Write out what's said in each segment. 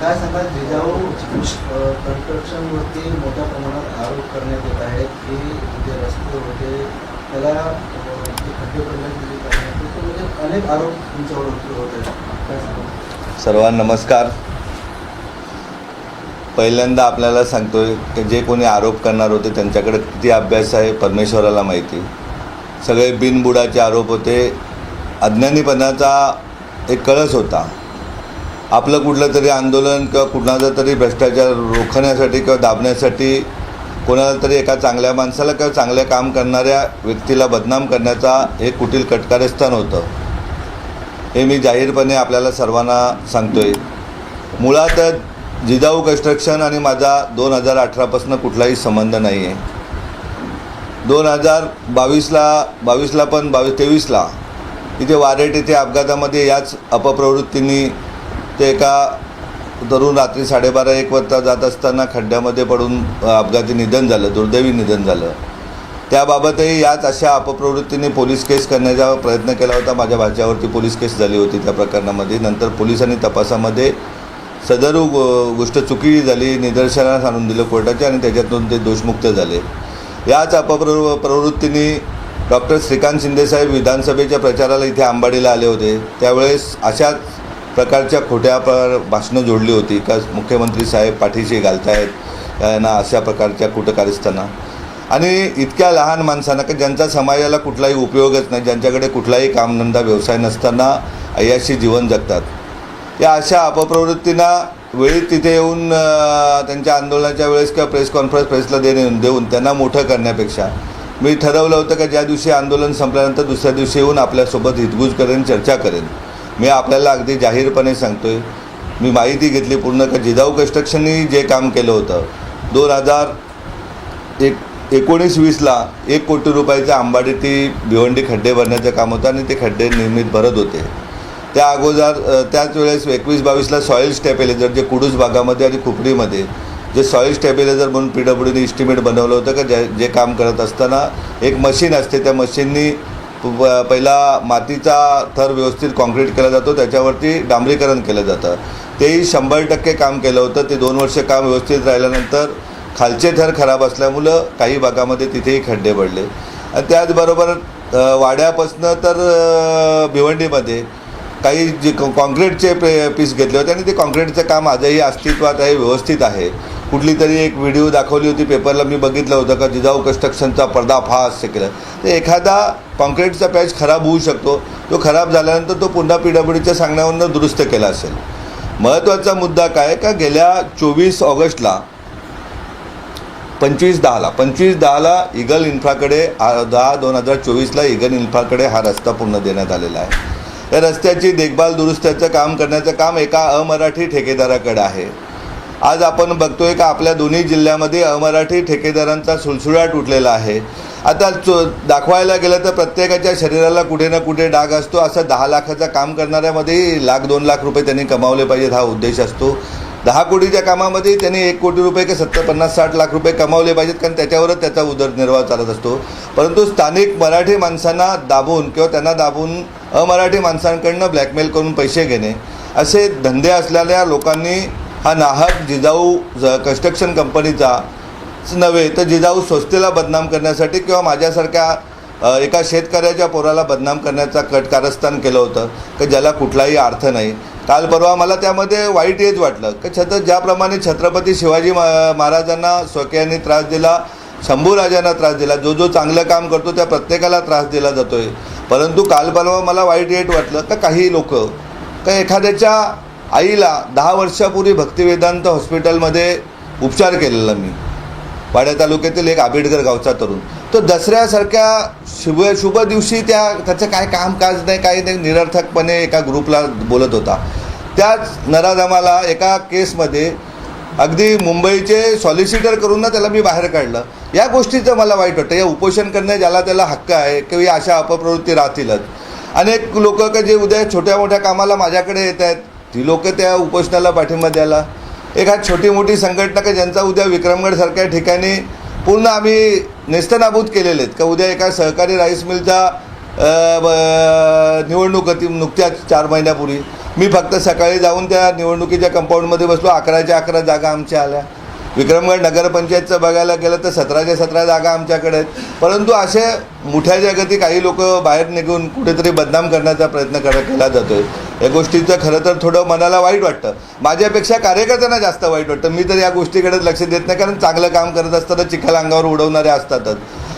काय सांगा जिजाऊ कन्स्ट्रक्शनवरती मोठ्या प्रमाणात आरोप करण्यात येत आहेत की जे रस्ते होते त्याला खड्डे पडण्यात दिले म्हणजे अनेक आरोप तुमच्यावर होत आहेत. काय सांगा सर्वांना नमस्कार. पहिल्यांदा आपल्याला सांगतोय की जे कोणी आरोप करणार होते त्यांच्याकडे किती अभ्यास आहे परमेश्वराला माहिती. सगळे बिनबुडाचे आरोप होते. अज्ञानीपणाचा एक कळस होता. आपलं कुठलं तरी आंदोलन किंवा कुणाचा तरी भ्रष्टाचार रोखण्यासाठी किंवा दाबण्यासाठी कोणाला तरी एका चांगल्या माणसाला किंवा चांगले काम करणाऱ्या व्यक्तीला बदनाम करण्याचा हे कुटील कटकारस्थान होतं. हे मी जाहीरपणे आपल्याला सर्वांना सांगतोय. मुळात जिजाऊ कन्स्ट्रक्शन आणि माझा दोन हजार अठरापासून कुठलाही संबंध नाही आहे दोन हजार बावीसला बावीसला पण बावीस तेवीसला इथे वारेट इथे अपघातामध्ये याच अपप्रवृत्तींनी ते एका तरुण रात्री साडेबारा एक वाजता जात असताना खड्ड्यामध्ये पडून अपघाती निधन झालं दुर्दैवी निधन झालं. त्याबाबतही याच अशा अपप्रवृत्तीने पोलीस केस करण्याचा प्रयत्न केला होता. माझ्या भाच्यावरती पोलीस केस झाली होती त्या प्रकरणामध्ये. नंतर पोलिसांनी तपासामध्ये सदर गोष्ट चुकी झाली निदर्शनास आणून दिलं कोर्टाचे आणि त्याच्यातून ते दोषमुक्त झाले. याच अपप्रव प्रवृत्तीने डॉक्टर श्रीकांत शिंदेसाहेब विधानसभेच्या प्रचाराला इथे आंबाडीला आले होते. त्यावेळेस अशाच प्रकारच्या खोट्या पर भाषणं जोडली होती. का मुख्यमंत्री साहेब पाठीशी घालतायत ना अशा प्रकारच्या कुटकारस्थांना आणि इतक्या लहान माणसांना की ज्यांचा समाजाला कुठलाही उपयोगच नाही ज्यांच्याकडे कुठलाही कामधंदा व्यवसाय नसताना अयाशी जीवन जगतात. या अशा अपप्रवृत्तींना वेळी तिथे येऊन त्यांच्या आंदोलनाच्या वेळेस किंवा प्रेस कॉन्फरन्स प्रेसला देणे देऊन त्यांना मोठं करण्यापेक्षा मी ठरवलं होतं का ज्या दिवशी आंदोलन संपल्यानंतर दुसऱ्या दिवशी येऊन आपल्यासोबत हितगुज करेन चर्चा करेन. मी आपल्याला अगदी जाहीरपणे सांगतोय मी माहिती घेतली पूर्ण का जिजाऊ कन्स्ट्रक्शननी जे काम केलं होतं दोन हजार एक एकोणीस वीसला एक कोटी रुपयाचं आंबाडी ती भिवंडी खड्डे भरण्याचं काम होतं आणि ते खड्डे नियमित भरत होते. त्या अगोदर त्याच वेळेस एकवीस बावीसला सॉईल स्टेबिलायझर जे कुडूस भागामध्ये आणि खुपरीमध्ये जे सॉईल स्टेबिलायझर म्हणून पी डब्ल्यूने इस्टिमेट बनवलं होतं का जे जे काम करत असताना एक मशीन असते त्या मशीननी पहिला मातीचा थर व्यवस्थित कॉन्क्रीट केला जातो त्याच्यावरती डांबरीकरण केलं जातं. तेही शंभर टक्के काम केलं होतं ते दोन वर्ष काम व्यवस्थित राहिल्यानंतर खालचे थर खराब असल्यामुळं काही भागामध्ये तिथेही खड्डे पडले. आणि त्याचबरोबर वाड्यापासनं तर भिवंडीमध्ये काही जे कॉ- कॉन्क्रीटचे पे पीस घेतले होते आणि ते कॉन्क्रीटचं काम आजही अस्तित्वात आहे व्यवस्थित आहे. कुठली तरी एक व्हिडिओ दाखवली होती पेपरला मी बघितलं होतं का जिजाऊ कन्स्ट्रक्शनचा पर्दाफाश केलं. तर एखादा कॉन्क्रीटचा पॅच खराब होऊ शकतो. तो खराब झाल्यानंतर तो पुन्हा पी डब्ल्यू डीच्या सांगण्यावरून दुरुस्त केला असेल. महत्त्वाचा मुद्दा काय का गेल्या चोवीस ऑगस्टला पंचवीस दहाला पंचवीस दहाला इगल इन्फ्राकडे दहा दोन हजार चोवीसला इगल इन्फ्राकडे हा रस्ता पूर्ण देण्यात आलेला आहे. या रस्त्याची देखभाल दुरुस्त्याचं काम करण्याचं काम एका अमराठी ठेकेदाराकडे आहे. आज आपण बघतोय का आपल्या दोन्ही जिल्ह्यामध्ये अमराठी ठेकेदारांचा सुळसुळाट उठलेला आहे. आता चो दाखवायला गेलं तर प्रत्येकाच्या शरीराला कुठे ना कुठे डाग असतो. असं दहा लाखाचं काम करणाऱ्यामध्ये लाख दोन लाख रुपये त्यांनी कमावले पाहिजेत हा उद्देश असतो. दहा कोटीच्या कामामध्ये त्यांनी एक कोटी रुपये किंवा सत्तर पन्नास साठ लाख रुपये कमावले पाहिजेत कारण त्याच्यावरच त्याचा उदरनिर्वाह चालत असतो. परंतु स्थानिक मराठी माणसांना दाबून किंवा त्यांना दाबून अमराठी माणसांकडनं ब्लॅकमेल करून पैसे घेणे असे धंदे असलेल्या लोकांनी हा नाहक जिजाऊ ज- कन्स्ट्रक्शन कंपनीचा नव्हे तर जिजाऊ स्वस्थेला बदनाम करण्यासाठी किंवा माझ्यासारख्या एका शेतकऱ्याच्या पोराला बदनाम करण्याचा कट कारस्थान केलं होतं की ज्याला कुठलाही अर्थ नाही. काल परवा मला त्यामध्ये वाईट हेच वाटलं की छत्र ज्याप्रमाणे छत्रपती शिवाजी महाराजांना स्वकीयांनी त्रास दिला शंभूराजांना त्रास दिला जो जो चांगलं काम करतो त्या प्रत्येकाला त्रास दिला जातो आहे परंतु काल परवा मला वाईट हेट वाटलं का काही लोक का एखाद्याच्या आईला दहा वर्षापूर्वी भक्तिवेदांत हॉस्पिटलमध्ये उपचार केलेला मी. वाड्या तालुक्यातील एक आंबेडकर गावचा तरुण. तो दसऱ्यासारख्या शुभ शुभ दिवशी त्या त्याचं काय कामकाज नाही काही नाही निरर्थकपणे एका ग्रुपला बोलत होता. त्याच नराधमाला एका केसमध्ये अगदी मुंबईचे सॉलिसिटर करून ना त्याला मी बाहेर काढलं. या गोष्टीचं मला वाईट वाटतं. या उपोषण करणे ज्याला त्याला हक्क आहे किंवा अशा अपप्रवृत्ती राहतीलच. अनेक लोक का जे उद्या छोट्या मोठ्या कामाला माझ्याकडे येत आहेत ती लोक त्या उपोषणाला पाठिंबा द्यायला. एखाद छोटी मोठी संघटना का ज्यांचा उद्या विक्रमगडसारख्या ठिकाणी पूर्ण आम्ही नेस्तनाबूत केलेले आहेत. का उद्या एका सहकारी राईस मिलचा निवडणूक होती नुकत्याच चार महिन्यापूर्वी. मी फक्त सकाळी जाऊन त्या निवडणुकीच्या कंपाऊंडमध्ये बसलो. अकराच्या अकरा जागा आमच्या आल्या. विक्रमगड नगरपंचायतचं बघायला गेलं तर सतराच्या सतरा जागा आमच्याकडे आहेत. परंतु असे मोठ्या जगती काही लोक बाहेर निघून कुठेतरी बदनाम करण्याचा प्रयत्न कर केला आहे या गोष्टीचं खरं तर थोडं मनाला वाईट वाटतं. माझ्यापेक्षा कार्यकर्त्यांना जास्त वाईट वाटतं. मी तर या गोष्टीकडे लक्ष देत नाही कारण चांगलं काम करत असताना चिखल अंगावर उडवणारे असतातच.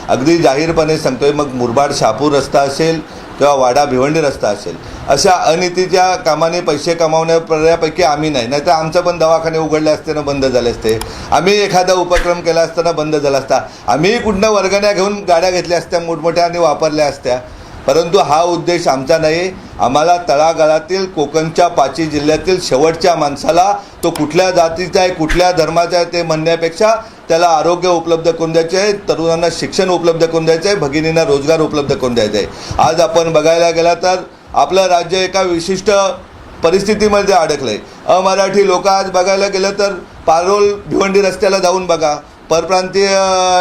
अगदी जाहीरपणे सांगतोय मग मुरबाड शहापूर रस्ता असेल किंवा वाडा भिवंडी रस्ता असेल अशा अनितीच्या कामाने पैसे कमावण्यापैकी आम्ही नाही. नाहीतर आमचं पण दवाखाने उघडले असते ना बंद झाले असते. आम्ही एखादा उपक्रम केला असताना बंद झाला असता. आम्ही कुठनं वर्गण्या घेऊन गाड्या घेतल्या असत्या मोठमोठ्या आणि वापरल्या असत्या. परंतु हा उद्देश आमचा नाही. आम्हाला तळागाळातील कोकणच्या पाची जिल्ह्यातील शेवटच्या माणसाला तो कुठल्या जातीचा आहे कुठल्या धर्माचा आहे ते म्हणण्यापेक्षा त्याला आरोग्य उपलब्ध करून द्यायचे आहे तरुणांना शिक्षण उपलब्ध करून द्यायचं आहे भगिनींना रोजगार उपलब्ध करून द्यायचा आहे. आज आपण बघायला गेला तर आपलं राज्य एका विशिष्ट परिस्थितीमध्ये अडकलं आहे अमराठी लोक आज बघायला गेलं तर पारोल भिवंडी रस्त्याला जाऊन बघा. परप्रांतीय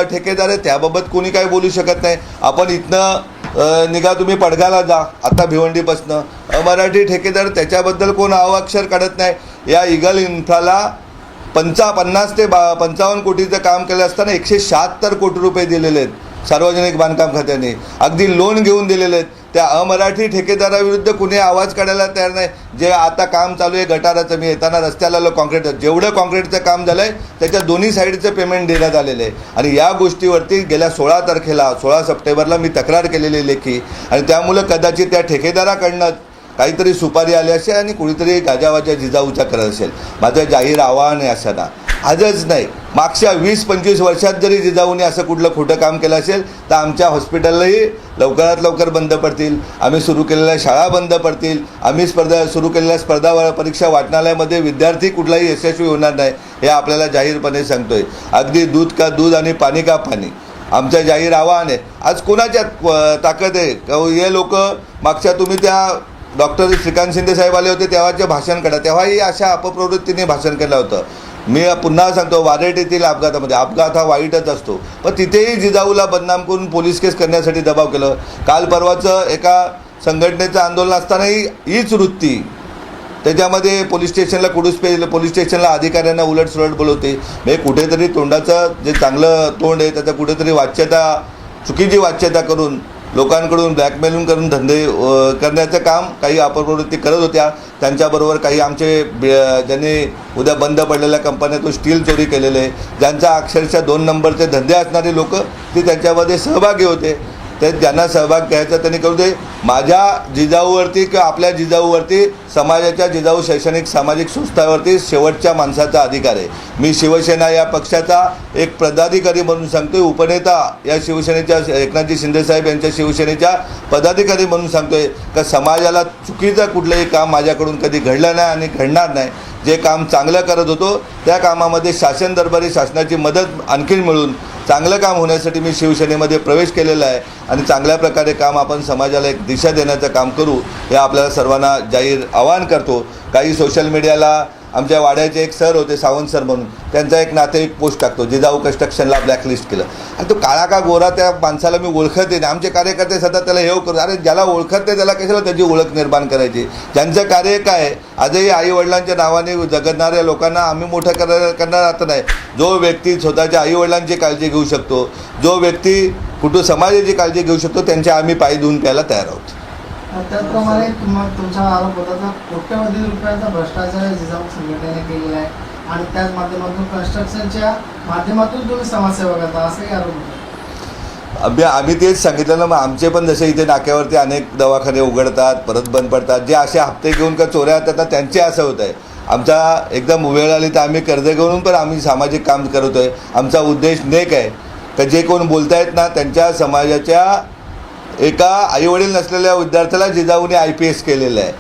ठेकेदार आहे त्याबाबत कोणी काही बोलू शकत नाही. आपण इथनं निघा तुम्ही पडघाला जा आता भिवंडीपासनं. अमराठी ठेकेदार त्याच्याबद्दल कोण अवाक्षर काढत नाही. या इगल इन्फ्राला पंचा पन्नास ते बा पंचावन्न कोटीचं काम केलं असताना एकशे शहात्तर कोटी रुपये दिलेले आहेत सार्वजनिक बांधकाम खात्याने. अगदी लोन घेऊन दिलेले आहेत. त्या अमराठी ठेकेदाराविरुद्ध कुणी आवाज काढायला तयार नाही. जे आता काम चालू आहे गटाराचं मी येताना रस्त्याला आलो कॉन्क्रीट जेवढं कॉन्क्रीटचं काम झालं आहे त्याच्या दोन्ही साईडचं पेमेंट देण्यात आलेलं आहे. आणि या गोष्टीवरती गेल्या सोळा तारखेला सोळा सप्टेंबरला मी तक्रार केलेली लेखी. आणि त्यामुळं कदाचित त्या ठेकेदाराकडनं काहीतरी सुपारी आली असेल आणि कुणीतरी गाजावाजा जिजाऊच्या करत असेल. माझं जाहीर आव्हान आहे असताना आजच नाही. मागच्या वीस पंचवीस वर्षात जरी जिजाऊने असं कुठलं खोटं काम केलं असेल तर आमच्या हॉस्पिटलही लवकरात लवकर बंद पडतील. आम्ही सुरू केलेल्या शाळा बंद पडतील. आम्ही स्पर्धा सुरू केलेल्या स्पर्धा परीक्षा वाचनालयामध्ये विद्यार्थी कुठलाही यशस्वी होणार नाही हे आपल्याला जाहीरपणे सांगतोय. अगदी दूध का दूध आणि पाणी का पाणी. आमचं जाहीर आव्हान आहे. आज कोणाच्यात ताकद आहे? हे लोक मागच्या तुम्ही त्या डॉक्टर श्रीकांत शिंदे साहेब आले होते तेव्हाचे भाषण करा तेव्हाही अशा अपप्रवृत्तीने भाषण केलं होतं. मी पुन्हा सांगतो वारेट येथील अपघातामध्ये. अपघात हा वाईटच असतो. पण तिथेही जिजाऊला बदनाम करून पोलीस केस करण्यासाठी दबाव केलं. काल परवाचं एका संघटनेचं आंदोलन असतानाही हीच वृत्ती. त्याच्यामध्ये पोलीस स्टेशनला कुडूस पे पोलीस स्टेशनला अधिकाऱ्यांना उलटसुलट बोलवते. म्हणजे कुठेतरी तोंडाचं जे चांगलं तोंड आहे त्याचं कुठेतरी वाच्यता चुकीची वाच्यता करून लोकांकडून ब्लॅकमेलिंग करून धंदे करण्याचं काम काही अपप्रवृत्ती करत होत्या. त्यांच्याबरोबर काही आमचे ज्यांनी उद्या बंद पडलेल्या कंपन्यातून स्टील चोरी केलेले. ज्यांचा अक्षरशः दोन नंबरचे धंदे असणारे लोक ते त्यांच्यामध्ये सहभागी होते. ते ज्यांना सहभाग घ्यायचा त्यांनी करू दे. माझ्या जिजाऊवरती किंवा आपल्या जिजाऊवरती समाजाच्या जिजाऊ शैक्षणिक सामाजिक संस्थावरती शेवटच्या माणसाचा अधिकार आहे. मी शिवसेना या पक्षाचा एक पदाधिकारी म्हणून सांगतोय. उपनेता या शिवसेनेच्या एकनाथजी शिंदेसाहेब यांच्या शिवसेनेच्या पदाधिकारी म्हणून सांगतोय. का समाजाला चुकीचं कुठलंही काम माझ्याकडून कधी घडलं नाही आणि घडणार नाही. जे काम चांगलं करत होतो त्या कामामध्ये शासन दरबारी शासनाची मदत आणखीन मिळून चांगलं काम होण्यासाठी मी शिवसेनेमध्ये प्रवेश केलेला आहे आणि चांगल्या प्रकारे काम आपण समाजाला एक दिशा देण्याचं काम करू हे आपल्याला सर्वांना जाहीर आवाहन करतो. काही सोशल मीडियाला आमच्या वाड्याचे एक सर होते सावंत सर म्हणून. त्यांचा एक नातेवाईक पोस्ट टाकतो जिजाऊ कन्स्ट्रक्शनला ब्लॅकलिस्ट केलं. आणि तो काळा का गोरा त्या माणसाला मी ओळखत नाही. आमचे कार्यकर्ते सध्या त्याला हे करतो अरे ज्याला ओळखत नाही त्याला कशाला त्याची ओळख निर्माण करायची? ज्यांचं कार्य काय आहे आजही आईवडिलांच्या नावाने जगणाऱ्या लोकांना आम्ही मोठं कर करणार आता नाही. जो व्यक्ती स्वतःच्या आईवडिलांची काळजी घेऊ शकतो जो व्यक्ती कुठं समाजाची काळजी घेऊ शकतो त्यांच्या आम्ही पाय धुवून प्यायला तयार आहोत. त्याचप्रमाणे तुम्हा तुमचा आरोप होता तर कोट्यवधी रुपयांचा भ्रष्टाचार जिजाऊ संघटनेने केलेला आहे. आणि त्याच माध्यमातून कन्स्ट्रक्शनच्या माध्यमातून तुम्ही समाजसेवा करता असंही आरोप होता. आम्ही आम्ही तेच सांगितलं ना मग आमचे पण जसे इथे नाक्यावरती अनेक दवाखाने उघडतात परत बंद पडतात. जे असे हप्ते घेऊन का चोऱ्या येतात त्यांचे असं होत आहे आमचा एकदम वेळ आली तर आम्ही कर्ज घेऊन पण आम्ही सामाजिक काम करतो आहे आमचा उद्देश नेक आहे. का जे कोण बोलतायत ना त्यांच्या समाजाच्या एका आईवडील नसलेल्या विद्यार्थ्याला जिजाऊने आय पी एस केलेलं आहे.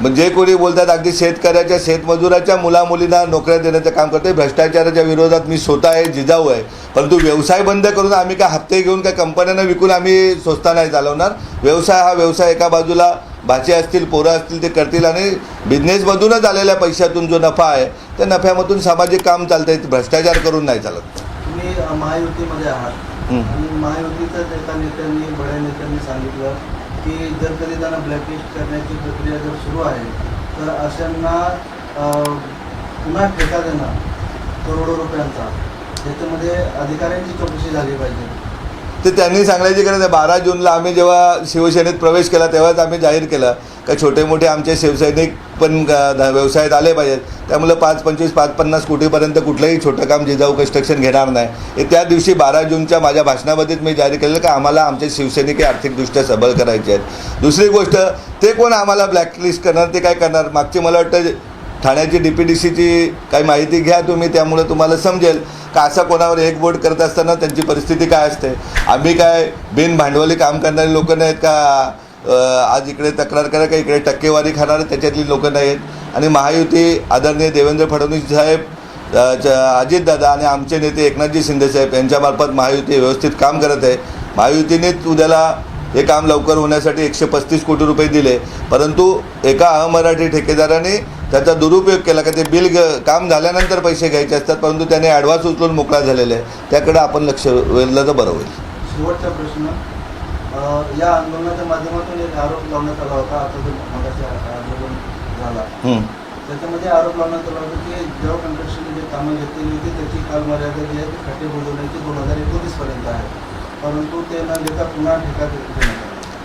म्हणजे कोणी बोलतात अगदी शेतकऱ्याच्या शेतमजुराच्या मुलामुलींना नोकऱ्या देण्याचं काम करते भ्रष्टाचाराच्या विरोधात मी स्वतः आहे जिजाऊ आहे. परंतु व्यवसाय बंद करून आम्ही काय हप्ते घेऊन काय कंपन्यांना विकून आम्ही स्वस्त नाही चालवणार? व्यवसाय हा व्यवसाय एका बाजूला भाचे असतील पोरं असतील ते करतील आणि बिझनेसमधूनच आलेल्या पैशातून जो नफा आहे त्या नफ्यामधून सामाजिक काम चालतंय भ्रष्टाचार करून नाही चालत. तुम्ही महायुतीमध्ये आहात. आणि महायुतीच्याच एका नेत्यांनी बड्या नेत्यांनी सांगितलं की जर कधी त्यांना ब्लॅकलिस्ट करण्याची प्रक्रिया जर सुरू आहे तर अशांना पुन्हा ठेका देणं करोडो रुपयांचा. त्याच्यामध्ये अधिकाऱ्यांची चौकशी झाली पाहिजे. ते त्यांनी सांगायची गरज आहे बारा जूनला आम्ही जेव्हा शिवसेनेत प्रवेश केला तेव्हाच आम्ही जाहीर केलं का छोटे मोठे आमचे शिवसैनिक पण व्यवसायात आले पाहिजेत. त्यामुळे पाच पंचवीस पाच पन्नास कोटीपर्यंत कुठलंही छोटं काम जिजाऊ कन्स्ट्रक्शन घेणार नाही. हे त्या दिवशी बारा जूनच्या माझ्या भाषणामध्येच मी जाहीर केलेलं का आम्हाला आमचे शिवसैनिक आर्थिकदृष्ट्या सबल करायचे आहेत. दुसरी गोष्ट ते कोण आम्हाला ब्लॅकलिस्ट करणार ते काय करणार? मागची मला वाटतं ठाण्याची डी पी डी सीची काही माहिती घ्या तुम्ही त्यामुळे तुम्हाला समजेल का असा कोणावर एक बोट करत असताना त्यांची परिस्थिती काय असते? आम्ही काय बिनभांडवली काम करणारी लोकं नाहीत का? आज इकडे तक्रार करा का इकडे टक्केवारी खाणारे त्याच्यातली लोकं नाही आहेत. आणि महायुती आदरणीय देवेंद्र फडणवीस साहेब च- अजितदादा आणि आमचे नेते एकनाथजी शिंदेसाहेब यांच्यामार्फत महायुती व्यवस्थित काम करत आहे. महायुतीनेच उद्याला हे काम लवकर होण्यासाठी एकशे पस्तीस कोटी रुपये दिले. परंतु एका अमराठी ठेकेदाराने त्याचा दुरुपयोग केला का ते बिल ग काम झाल्यानंतर पैसे घ्यायचे असतात परंतु त्याने ॲडव्हान्स उचलून मोकळा झालेला आहे. त्याकडे आपण लक्ष वेधलं तर बरं होईल. शेवटचा प्रश्न या आंदोलनाच्या माध्यमातून एक आरोप लावण्यात आला होता आता जो मगाशी आंदोलन झाला. त्याच्यामध्ये आरोप लावण्यात आला होता की जेव्हा कंट्रक्शनने जे कामं घेतलेली होती त्याची कालमर्यादा जी आहे ती खड्डे बुजवण्याची दोन हजार एकोणीसपर्यंत आहे. परंतु ते न देता पुन्हा ठेका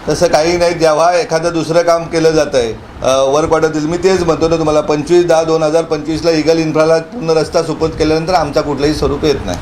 तसं काही नाही जेव्हा एखादं दुसरं काम केलं जातं आहे वर्क ऑर्डर दिली मी तेच म्हणतो ना तुम्हाला पंचवीस दहा दोन हजार पंचवीसला इगल इन्फ्राला पूर्ण रस्ता सुपूर्द केल्यानंतर आमचा कुठलंही स्वरूप येत नाही.